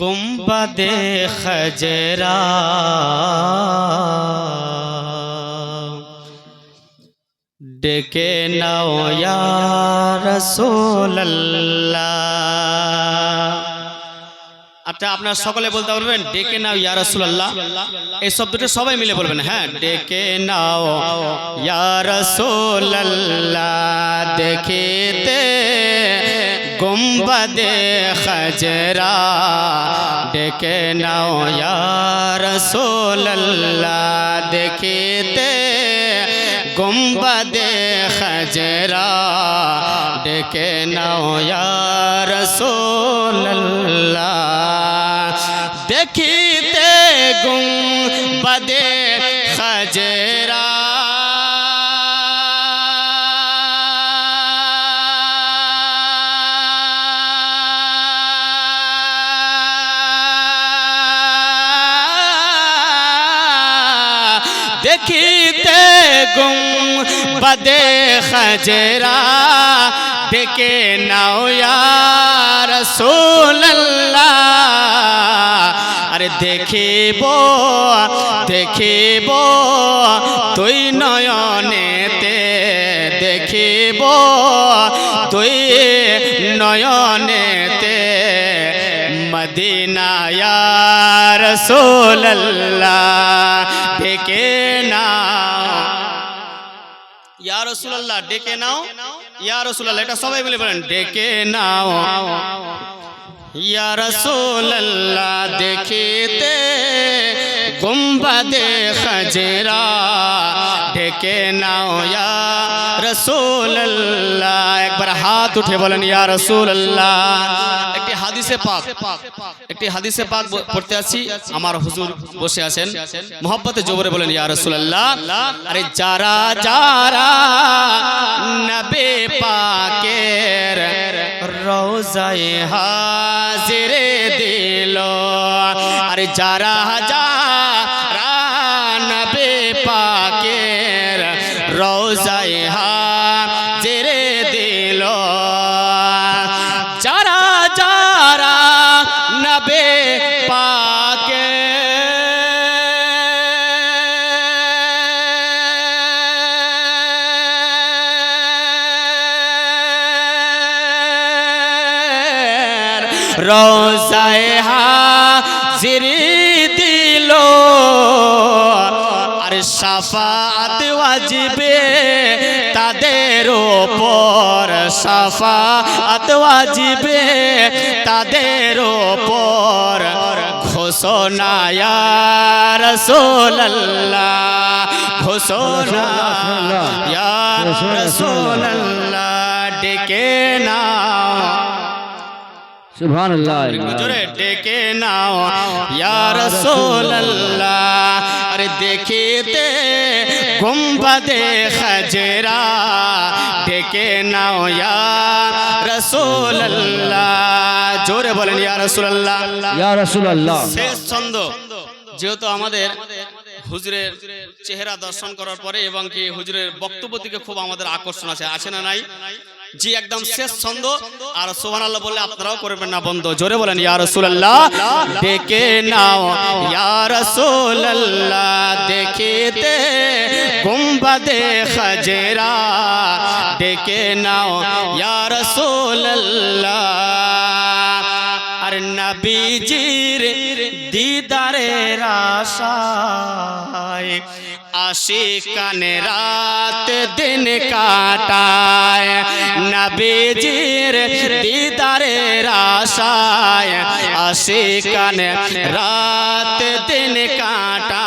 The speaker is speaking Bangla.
গুম্বাদে খজরা। ডেকে নাও ইয়া রাসূলুল্লাহ। আচ্ছা আপনারা সকলে বলতে পারবেন, ডেকে নাও ইয়া রাসূলুল্লাহ। এই শব্দটা সবাই মিলে বলবেন হ্যাঁ ডেকে নাও ইয়া রাসূলুল্লাহ। দেখিতে গুম্বাদে খজরা ডেকে নাও ইয়া রাসূলুল্লাহ, দেখিতে গুম্বাদে খজরা ডেকে নাও ইয়া রাসূলুল্লাহ, দেখিতে গুম্বাদে খজরা দেখিতে গুম বদে খজরা ডেকে নাও রসুল্লাহ আরে দেখিব দেখিব তুই নয়নেতে দেখিব তুই নয়নেতে মদিনায়া রসুল্লাহ ডেকে নাও। ইয়া রসুল্লাহ ডেকে নাও। ইয়া রসুল্লাহ এটা সবাই মিলে বলেন, ডেকে নাও। ইয়া রসুল্লাহ দেখিতে গুম্বাদে খজরা, ডেকে নাও ইয়া একবার হাত উঠে বলেন, ইয়া রসুল্লাহ একটি হাদিসে পাক, একটি হাদিসে পাক পড়তে আছি। আমার হুজুর বসে আছেন। মোহব্বতে জোবরে বলেন, ইয়া রসুল্লাহ আরে যারা যারা নবে পাকের রোজায় হাজিরে দিল, আরে যারা যারা নবে পাকের রোজায় রোজায় হাজিরি দিল। আর সাফাত ওয়াজিবে তাদের ওপর সাফাত ওয়াজিবে তাদের ওপর ঘোষণা ইয়া রাসূলুল্লাহ ঘোষণা ইয়া ডেকে নাও। সুবহান আল্লাহ জোরে ডেকে নাও ইয়া রাসূলুল্লাহ। আরে দেখিতে গুম্বাদে খজরা। ডেকে নাও ইয়া রাসূলুল্লাহ। জোরে বলেন ইয়া রাসূলুল্লাহ। ইয়া রাসূলুল্লাহ। শেষ ছন্দ। যেহেতু আমাদের হুজুরের চেহারা দর্শন করার পরে এবং কি হুজুরের বক্তব্য থেকে খুব আমাদের আকর্ষণ আছে আছে না নাই? জি একদম শেষ ছন্দ। আর সোহান আল্লাহ বললে আপনারাও করবেন না বন্ধ। জোরে বলেন ইয়ার রসুল্লাহ দেখে নাও। ইয়ার রসুল্লাহ দেখিতে গুম্বাদে খজরা। দেখে নাও। ইয়ার রসুল্লাহ নবীজির দিদারের আশায় আশিকানে রাত দিন কাটায়। নবীজির দিদারের আশায় আশিকানে রাত দিন কাটায়।